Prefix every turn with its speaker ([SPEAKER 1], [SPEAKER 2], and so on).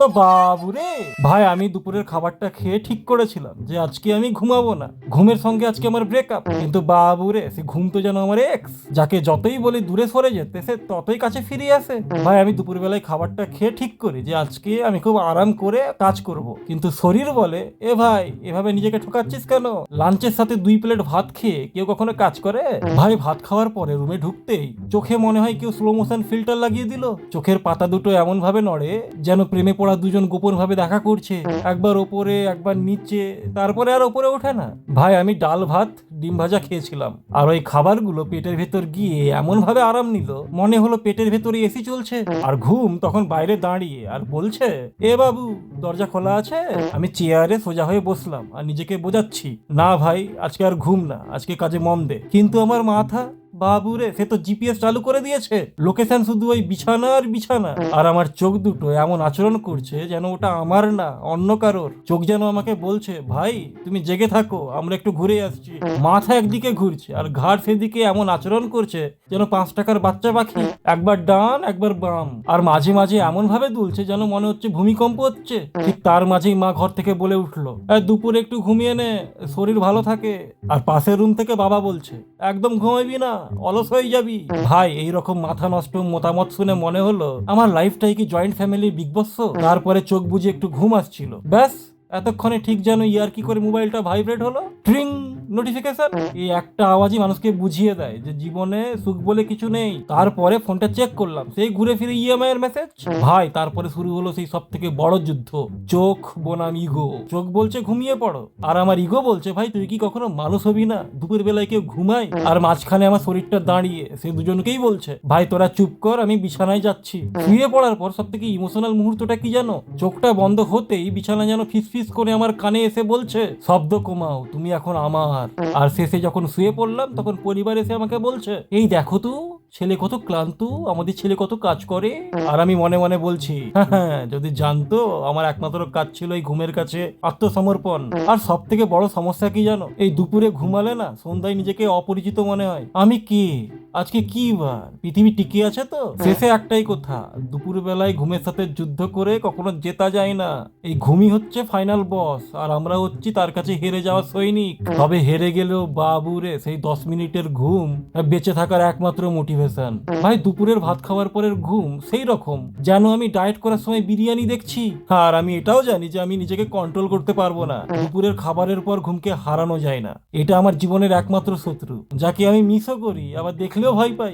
[SPEAKER 1] তো বাবু রে ভাই, আমি দুপুরের খাবারটা খেয়ে ঠিক করেছিলাম যে আজকে আমি ঘুমাবো না। ঘুমের সঙ্গে আজকে আমার ব্রেকআপ কিন্তু বাবু রে সে ঘুম তো যেন আমার এক্স যাকে যতই বলি দূরে সরে যেতে, সে ততই কাছে ফিরে আসে। ভাই, আমি দুপুরবেলায় খাবারটা খেয়ে ঠিক করি যে আজকে আমি খুব আরাম করে কাজ করব। কিন্তু শরীর বলে, এ ভাই, এভাবে নিজেকে ঠকাচ্ছিস কেন? লাঞ্চের সাথে দুই প্লেট ভাত খেয়ে কেউ কখনো কাজ করে? ভাই, ভাত খাওয়ার পরে রুমে ঢুকতেই চোখে মনে হয় কেউ স্লো মোশন ফিল্টার লাগিয়ে দিল। চোখের পাতা দুটো এমন ভাবে নড়ে যেন প্রেমে পড়া দুজন গোপন ভাবে দেখা করছে। একবার ওপরে, একবার নিচে, তারপরে আর ওপরে ওঠে না। ভাই, আমি ডাল ভাত, ডিম ভাজা খেয়েছিলাম। আর ওই খাবারগুলো পেটের ভেতর গিয়ে এমন ভাবে আরাম নিল, মনে হলো পেটের ভেতরে এসি চলছে। আর ঘুম তখন বাইরে দাঁড়িয়ে আর বলছে, এ বাবু, দরজা খোলা আছে? আমি চেয়ারে সোজা হয়ে বসলাম আর নিজেকে বোঝাচ্ছি। না ভাই, আজকে আর ঘুম না, আজকে কাজে মন দে। কিন্তু আমার মাথা বাবুরে, সে তো জিপিএস চালু করে দিয়েছে। লোকেশন শুধু ওই বিছানা আর বিছানা। আর আমার চোখ দুটো এমন আচরণ করছে যেন ওটা আমার না, অন্য কারোর। চোখ যেন আমাকে বলছে, ভাই, তুমি জেগে থাকো, আমরা একটু ঘুরে আসছি। মাথা একদিকে ঘুরছে, আর ঘাট সেদিকে এমন আচরণ করছে যেন পাঁচ টাকার বাচ্চা পাখি একবার ডান, একবার বাম। আর মাঝে মাঝে এমন ভাবে দুলছে যেন মনে হচ্ছে ভূমিকম্প হচ্ছে। ঠিক তার মাঝেই মা ঘর থেকে বলে উঠল "এই দুপুরে একটু ঘুমিয়ে নে, শরীর ভালো থাকে। আর পাশের রুম থেকে বাবা বলছে একদম ঘুমাবি না, অলস হয়ে যাবি। ভাই, এই রকম মাথা নষ্ট মতামত শুনে মনে হলো, আমার লাইফটাই কি জয়েন্ট ফ্যামিলির বিগ বস? তারপরে চোখ বুঝে একটু ঘুম আসছিল। ব্যাস, এতক্ষণে ঠিক যেন ইয়ার কি করে মোবাইলটা ভাইব্রেট হলো? ট্রিং! নোটিফিকেশন এই একটা আওয়াজই মানুষকে বুঝিয়ে দেয় যে জীবনে সুখ বলে কিছু নেই। তারপরে ফোনটা চেক করলাম। সেই ঘুরে ফিরে ইএমআই এর মেসেজ ভাই, তারপরে শুরু হলো সেই সব থেকে বড় যুদ্ধ, চোখ বনাম ইগো চোখ বলছে, ঘুমিয়ে পড়ো। আর আমার ইগো বলছে, ভাই, তুই কি কখনো মানুষ হবি না? দুপুর বেলায় কেউ ঘুমায় আর মাঝখানে আমার শরীরটা দাঁড়িয়ে। সে দুজনকেই বলছে, ভাই, তোরা চুপ কর, আমি বিছানায় যাচ্ছি। শুয়ে পড়ার পর সব থেকে ইমোশনাল মুহূর্তটা কি জানো? চোখটা বন্ধ হতেই বিছানা যেন ফিস ফিস করে আমার কানে এসে বলছে, শব্দ কমাও, তুমি এখন আমার। আর শেষে যখন শুয়ে পড়লাম তখন পরিবার এসে আমাকে বলছে এই দেখো তো ছেলে কত ক্লান্ত আমাদের ছেলে কত কাজ করে। আর আমি মনে মনে বলছি "হ্যাঁ, হ্যাঁ যদি জানতো আমার একমাত্র কাজ ছিল এই ঘুমের কাছে আত্মসমর্পণ। আর সব থেকে বড় সমস্যা কি জানো? এই দুপুরে ঘুমালে না সন্ধ্যায় নিজেকে অপরিচিত মনে হয়। আমি কে? আজকে কি বার? পৃথিবী টিকে আছে তো? শেষে একটাই কথা দুপুর বেলায় ঘুমের সাথে যুদ্ধ করে কখনো জেতা যায় না। এই ঘুমই হচ্ছে ফাইনাল বস আর আমরা হচ্ছি তার কাছে হেরে যাওয়া সৈনিক। তবে হেরে গেলেও বাবুরে সেই দশ মিনিটের ঘুম বেঁচে থাকার একমাত্র মোটিভেশন ভাই দুপুরের ভাত খাওয়ার পরের ঘুম সেই রকম। যেন আমি ডায়েট করার সময় বিরিয়ানি দেখছি। আর আমি এটাও জানি যে আমি নিজেকে কন্ট্রোল করতে পারব না। দুপুরের খাবারের পর ঘুমকে হারানো যায় না। এটা আমার জীবনের একমাত্র শত্রু যাকে আমি মিসও করি আবার দেখলেও ভয় পাই।